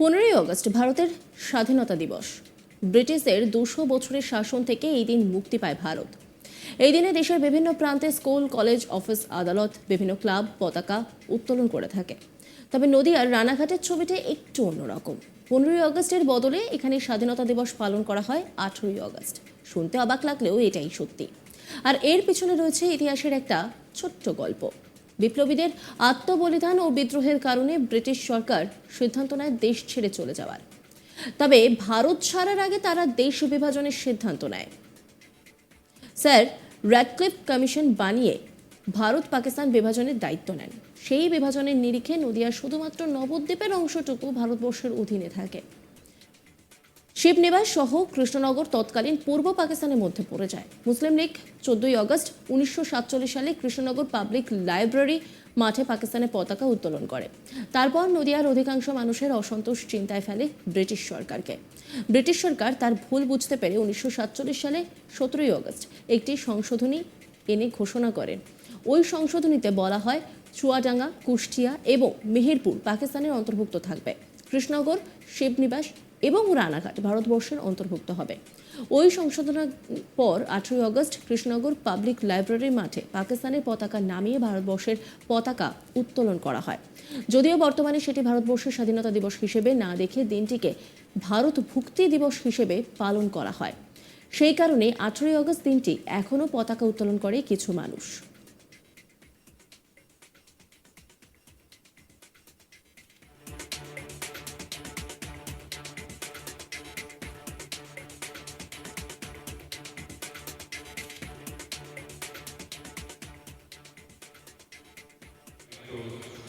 পনেরোই আগস্ট ভারতের স্বাধীনতা দিবস। ব্রিটিশদের দুশো বছরের শাসন থেকে এই দিন মুক্তি পায় ভারত। এই দিনে দেশের বিভিন্ন প্রান্তে স্কুল, কলেজ, অফিস, আদালত, বিভিন্ন ক্লাব, পতাকা উত্তোলন করে থাকে। তবে নদিয়ার রানাঘাটের ছবিটা একটু অন্যরকম। পনেরোই আগস্টের বদলে এখানে স্বাধীনতা দিবস পালন করা হয় আঠেরোই আগস্ট শুনতে অবাক লাগলেও এটাই সত্যি। আর এর পিছনে রয়েছে ইতিহাসের একটা ছোট্ট গল্প। বিপ্লবীদের আত্মবলিদান ও বিদ্রোহের কারণে ব্রিটিশ সরকার সিদ্ধান্ত নেয় দেশ ছেড়ে চলে যাওয়ার। তবে ভারত ছাড়ার আগে তারা দেশ বিভাজনের সিদ্ধান্ত নেয়। স্যার র্যাডক্লিফ কমিশন বানিয়ে ভারত পাকিস্তান বিভাজনের দায়িত্ব নেন। সেই বিভাজনের নিরিখে নদিয়ার শুধুমাত্র নবদ্বীপের অংশটুকু ভারতবর্ষের অধীনে থাকে। শিবনিবাস সহ কৃষ্ণনগর তৎকালীন পূর্ব পাকিস্তানের মধ্যে পড়ে যায়। মুসলিম লীগ চোদ্দই অগস্ট উনিশশো সাতচল্লিশ সালে কৃষ্ণনগর পাবলিক লাইব্রেরি মাঠে পাকিস্তানের পতাকা উত্তোলন করে। তারপর নদিয়ার অধিকাংশ মানুষের অসন্তোষ চিন্তায় ফেলে ব্রিটিশ সরকারকে। ব্রিটিশ সরকার তার ভুল বুঝতে পেরে উনিশশো সাতচল্লিশ সালে সতেরোই আগস্ট একটি সংশোধনী এনে ঘোষণা করেন ওই সংশোধনীতে বলা হয় চুয়াডাঙ্গা, কুষ্টিয়া এবং মেহেরপুর পাকিস্তানের অন্তর্ভুক্ত থাকবে। কৃষ্ণনগর, শিবনিবাস এবং রানাঘাট ভারতবর্ষের অন্তর্ভুক্ত হবে। ওই সংশোধনের পর আঠেরোই আগস্ট কৃষ্ণনগর পাবলিক লাইব্রেরির মাঠে পাকিস্তানের পতাকা নামিয়ে ভারতবর্ষের পতাকা উত্তোলন করা হয়। যদিও বর্তমানে সেটি ভারতবর্ষের স্বাধীনতা দিবস হিসেবে না দেখে দিনটিকে ভারত ভুক্তি দিবস হিসেবে পালন করা হয়। সেই কারণে আঠেরোই আগস্ট দিনটি এখনও পতাকা উত্তোলন করে কিছু মানুষ।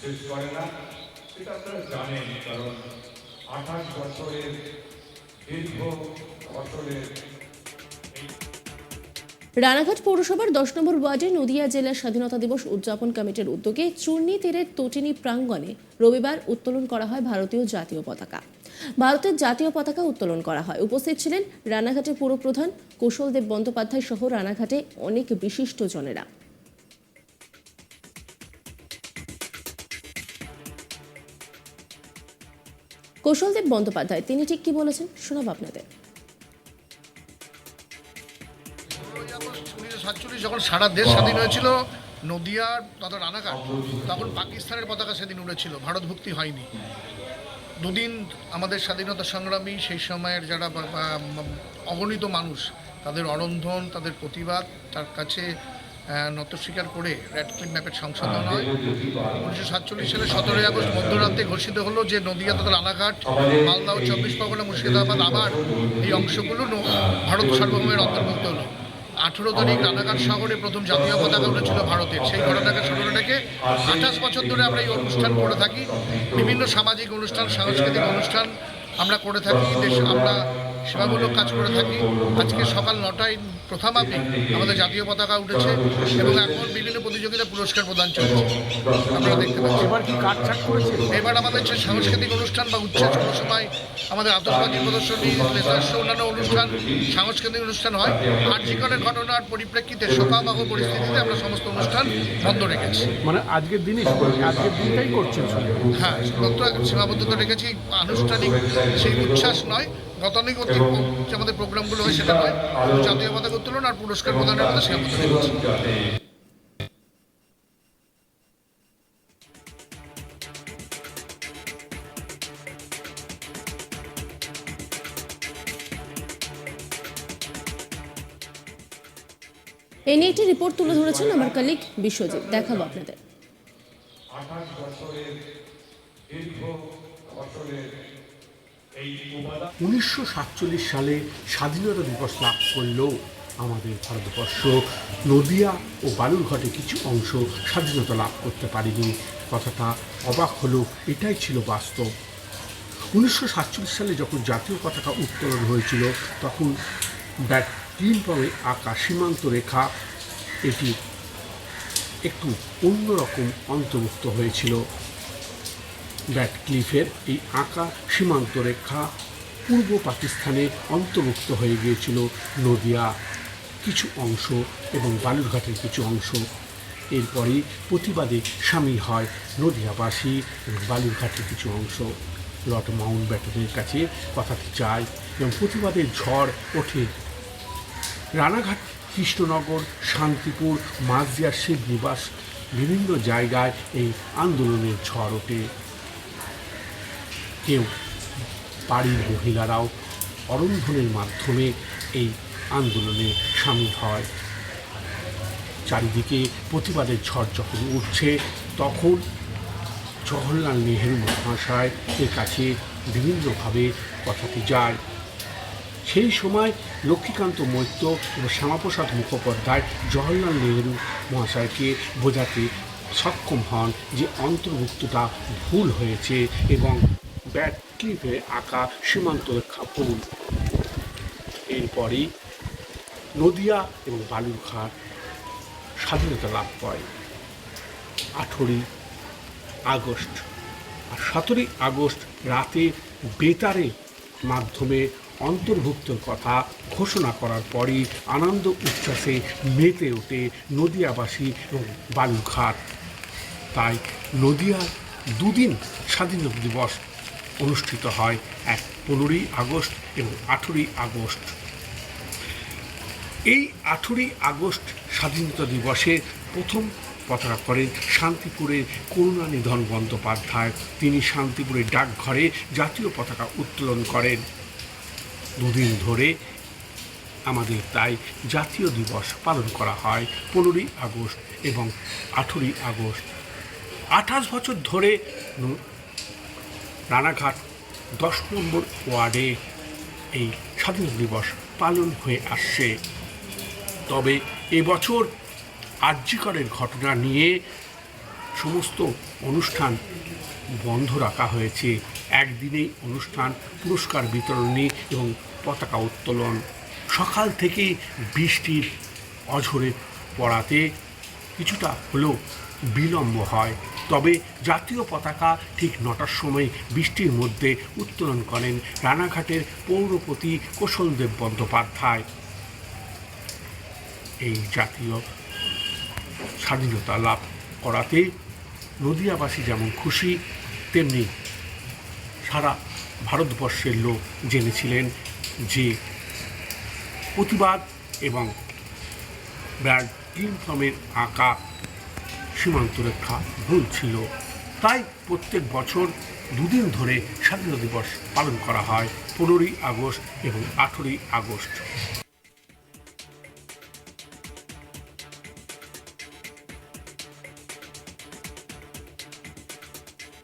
শেষ করে না। সেটা আপনারা জানেন, কারণ আঠাশ বছরের দীর্ঘ রানাঘাট পৌরসভার দশ নম্বর ওয়ার্ডে নদিয়া জেলার স্বাধীনতা দিবস উদযাপন কমিটির উদ্যোগে চূর্ণী তীরের তটিনী প্রাঙ্গণে রবিবার উত্তোলন করা হয় ভারতীয় জাতীয় পতাকা। ভারতের জাতীয় পতাকা উত্তোলন করা হয়। উপস্থিত ছিলেন রানাঘাটের পুরপ্রধান কৌশলদেব বন্দ্যোপাধ্যায় সহ রানাঘাটে অনেক বিশিষ্ট জনেরা। কৌশলদেব বন্দ্যোপাধ্যায়, তিনি ঠিক কি বলেছেন? শোনাব আপনাদের। সাতচল্লিশ যখন সারা দেশ স্বাধীন হয়েছিল নদিয়ার তথা রানাঘাট, তখন পাকিস্তানের পতাকা সেদিন উড়েছিল, ভারত ভুক্তি হয়নি। দুদিন আমাদের স্বাধীনতা সংগ্রামী, সেই সময়ের যারা অগণিত মানুষ, তাদের অরন্ধন, তাদের প্রতিবাদ, তার কাছে আহ, নত স্বীকার করে রেড ক্লিন ম্যাপের সংশোধন হয়। উনিশশো সাতচল্লিশ সালে সতেরোই আগস্ট মধ্যরাতে ঘোষিত হলো যে নদীয়া তথা রানাঘাট মালদা ও চব্বিশ পরগনা মুর্শিদাবাদ আবার এই অংশগুলো ভারত সার্বভৌমের অন্তর্ভুক্ত হলো। আঠেরো তারিখ রানাঘাট শহরে প্রথম জাতীয় পতাকা উঠেছিল ভারতের। সেই ঘটনাকে স্মরণে রেখে আঠাশ বছর ধরে আমরা এই অনুষ্ঠান করে থাকি। বিভিন্ন সামাজিক অনুষ্ঠান সাংস্কৃতিক অনুষ্ঠান আমরা করে থাকি। দেশ আমরা সেবামূলক কাজ করে থাকি। আজকে সকাল নটায় প্রথম প্রথমাপি আমাদের জাতীয় পতাকা উঠেছে এবং এখন বিভিন্ন প্রতিযোগিতা পুরস্কার প্রদান চলছে। আমরা দেখতে পাচ্ছি এবার কি কাটছাট করেছে? এবার আমাদের যে সাংস্কৃতিক অনুষ্ঠান বা উচ্ছেদ সময় আমাদের আতসবাজি প্রদর্শনী লেজার অন্যান্য অনুষ্ঠান সাংস্কৃতিক অনুষ্ঠান হয়। আর্জিকরের ঘটনার পরিপ্রেক্ষিতে শোকাবহ পরিস্থিতিতে আমরা সমস্ত অনুষ্ঠান বন্ধ রেখেছি। মানে আজকের দিনই আজকের দিনটাই করছেন হ্যাঁ শুধুমাত্র সীমাবদ্ধতা রেখেছি। আনুষ্ঠানিক সেই উচ্ছ্বাস নয় গতানুগতিক যে আমাদের প্রোগ্রামগুলো হয় সেটা নয়। জাতীয় পতাকা উত্তোলন আর পুরস্কার প্রদানের মধ্যে সীমাবদ্ধ রেখেছি। এই নিয়ে একটি রিপোর্ট তুলে ধরেছেন আমার কালিক বিশ্বজিৎ। দেখাবো আপনাদের। আঠাশ বছরের দীর্ঘ বছরের উনিশশো সাতচল্লিশ সালে স্বাধীনতা দিবস লাভ করলেও আমাদের ভারতবর্ষ নদিয়া ও বালুরঘাটে কিছু অংশ স্বাধীনতা লাভ করতে পারেনি। কথাটা অবাক হলেও এটাই ছিল বাস্তব। উনিশশো সাতচল্লিশ সালে যখন জাতীয় পতাকা উত্তোলন হয়েছিল তখন ব্যাট তিন রঙে আঁকা সীমান্ত রেখা। এটি একটু অন্যরকম অন্তর্ভুক্ত হয়েছিল। ব্যাট ক্লিফের এই আঁকা সীমান্ত রেখা পূর্ব পাকিস্তানে অন্তর্ভুক্ত হয়ে গিয়েছিল নদিয়া কিছু অংশ এবং বালুরঘাটের কিছু অংশ। এরপরে প্রতিবাদে সামিল হয় নদিয়াবাসী এবং বালুরঘাটের কিছু অংশ। লর্ড মাউন্ট ব্যাটনের কাছে কথাটি চায় এবং প্রতিবাদের ঝড় ওঠে রানাঘাট, কৃষ্ণনগর, শান্তিপুর, মাঝদিয়ার শিব নিবাস, বিভিন্ন জায়গায় এই আন্দোলনের ঝড় ওঠে। কেউ বাড়ির মহিলারাও অরন্ধনের মাধ্যমে এই আন্দোলনে সামিল হয়। চারিদিকে প্রতিবাদের ঝড় যখন উঠছে, তখন জওহরলাল নেহেরু মহাশয় এর কাছে বিভিন্নভাবে কথাটি যায়। সেই সময় লক্ষ্মীকান্ত মৈত্র এবং শ্যামাপ্রসাদ মুখোপাধ্যায়, জওহরলাল নেহরু মহাশয়কে বোঝাতে সক্ষম হন যে অন্তর্ভুক্তটা ভুল হয়েছে এবং ব্যাট ক্লিপে আঁকা সীমান্ত রেখা ভুল। এরপরেই নদিয়া এবং বালুরঘাট স্বাধীনতা লাভ করে। আঠেরোই আগস্ট আর সতেরোই আগস্ট রাতে বেতারে মাধ্যমে অন্তর্ভুক্তর কথা ঘোষণা করার পরই আনন্দ উচ্ছ্বাসে মেতে ওঠে নদিয়াবাসী এবং বালুঘাট তাই নদিয়ার দুদিন স্বাধীনতা দিবস অনুষ্ঠিত হয় এক পনেরোই আগস্ট এবং আঠেরোই আগস্ট। এই আঠেরোই আগস্ট স্বাধীনতা দিবসে প্রথম পতাকা করেন শান্তিপুরের করুণানিধন বন্দ্যোপাধ্যায়। তিনি শান্তিপুরের ডাকঘরে জাতীয় পতাকা উত্তোলন করেন। দুদিন ধরে আমাদের তাই জাতীয় দিবস পালন করা হয় পনেরোই আগস্ট এবং আঠেরোই আগস্ট। আঠাশ বছর ধরে রানাঘাট দশ নম্বর ওয়ার্ডে এই স্বাধীনতা দিবস পালন হয়ে আসছে। তবে এবছর আর্যিকরের ঘটনা নিয়ে সমস্ত অনুষ্ঠান বন্ধ রাখা হয়েছে। একদিনেই অনুষ্ঠান, পুরস্কার বিতরণী এবং পতাকা উত্তোলন। সকাল থেকেই বৃষ্টির অঝরে পড়াতে কিছুটা হলেও বিলম্ব হয়। তবে জাতীয় পতাকা ঠিক নটার সময় বৃষ্টির মধ্যে উত্তোলন করেন রানাঘাটের পৌরপতি কৌশলদেব বন্দ্যোপাধ্যায়। এই জাতীয় স্বাধীনতা লাভ করাতে নদিয়াবাসী যেমন খুশি, তেমনি সারা ভারতবর্ষের লোক জেনেছিলেন যে প্রতিবাদ এবং ব্যাড ক্লিনটনের আঁকা সীমান্ত রেখা ভুল ছিল। তাই প্রত্যেক বছর দুদিন ধরে স্বাধীনতা দিবস পালন করা হয় পনেরোই আগস্ট এবং আঠেরোই আগস্ট।